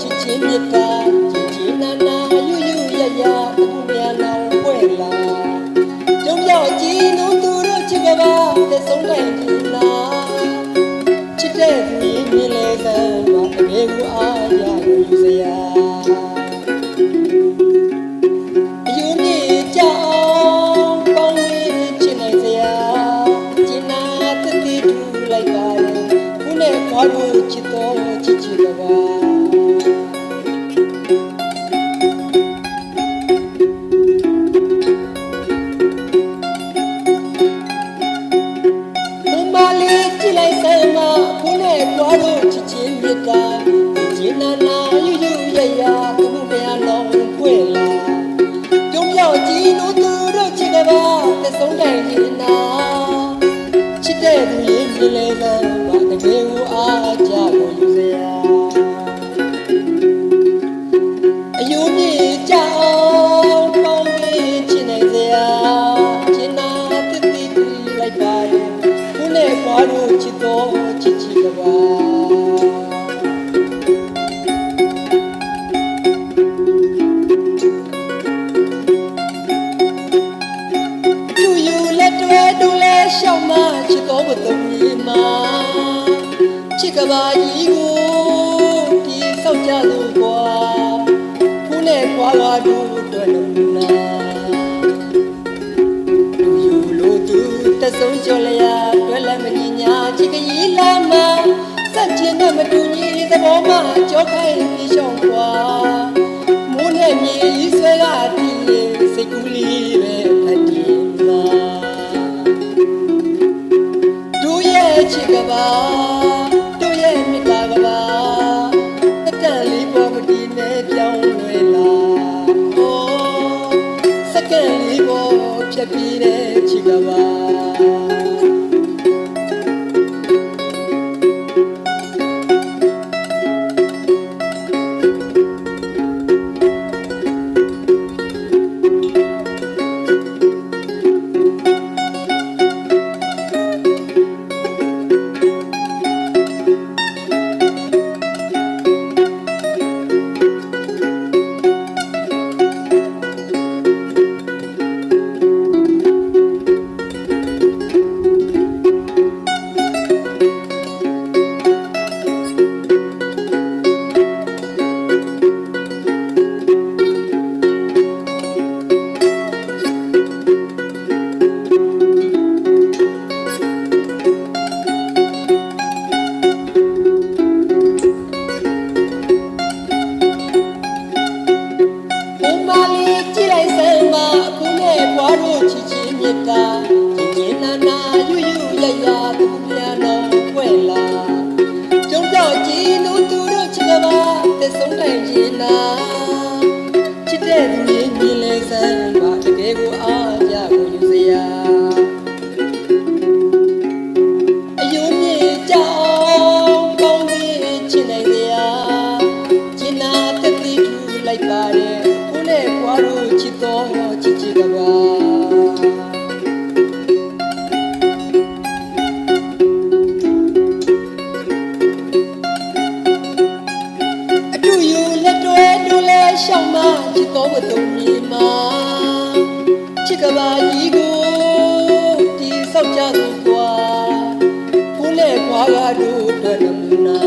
ချစ်ချင်းမြတ်တာချစ်ချင်းနာနာယွယွရရအခုမြန်လောင်ပွဲလာကျုံရောက်ကြည်နုံသူတို့ချစ်ကပါသက်ဆုံးတိုင်းဒီနာချစ်တဲ့သူရင်မြင်လဲစမ်းပါအမေကူအားရကိုယူစရာချစ်တော်ချစ်ချစ်တော်ပါ လေစမ်းမတကယ်ကိုအားကြကိုယူစရာအယုံမြင့်ကြောင်ပေါင်းပြီးချစ်နိုင်စရာချင်နာတတိတူလိုက်ပါရဲ့ခုနဲ့ပွားလို့ချစ်တော်ချစ်ချစ်ကပါ မှာချစ်ကပါကြီးကိုဒီဆောက်ကြသူကွာခုနဲ့ပွားပါတို့တွေ့လို့နာလူယူလို့သူတဆုံးကြော်လျာတွဲလည်းမညီညာချစ်ကလေးလာမစက်ချင်တဲ့မတူညီသဘောမှကြောခိုင်းပြီးရှောင်းကွာ ဖြတ်ပြီးတဲ့ချီကပါ ချစ်ချင်းမြတ်တာချစ်ချင်းနာနာယူယူရရသူပြန်တော့ွယ်လာကျုံတော့ကြည်လို့သူတို့ချစ်ကပါတဆုံးတိုင်ရင်နာချစ်တဲ့သူရင်မြင်လဲစမ်းပါတကယ်ကိုအားရကိုယူစရာအယုံမြင့်ကြောင်ကောင်းပြီးချင်နိုင်စရာချင်နာတတိထူလိုက်ပါတယ်ခုနဲ့ဘွားတို့ချစ်တော် မြေမှာချစ်ကပါကြီးကိုဒီဆောက်ကြသူကွာကိုလည်းခွာကတို့အတွက်နမူနာ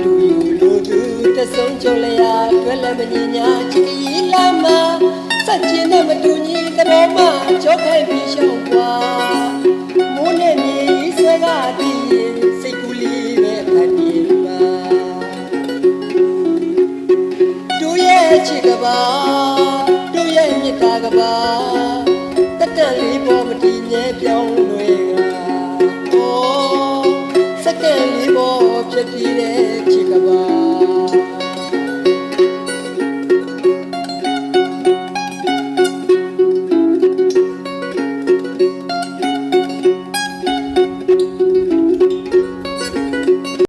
သူယူလို့သူတဆုံးကြလျာတွေ့လည်းမငင်ညာချစ်ကြီးလာမစัจကျင်နဲ့မတူညီ ချစ်ကပါတို့ရဲ့မြတ်တာကပါ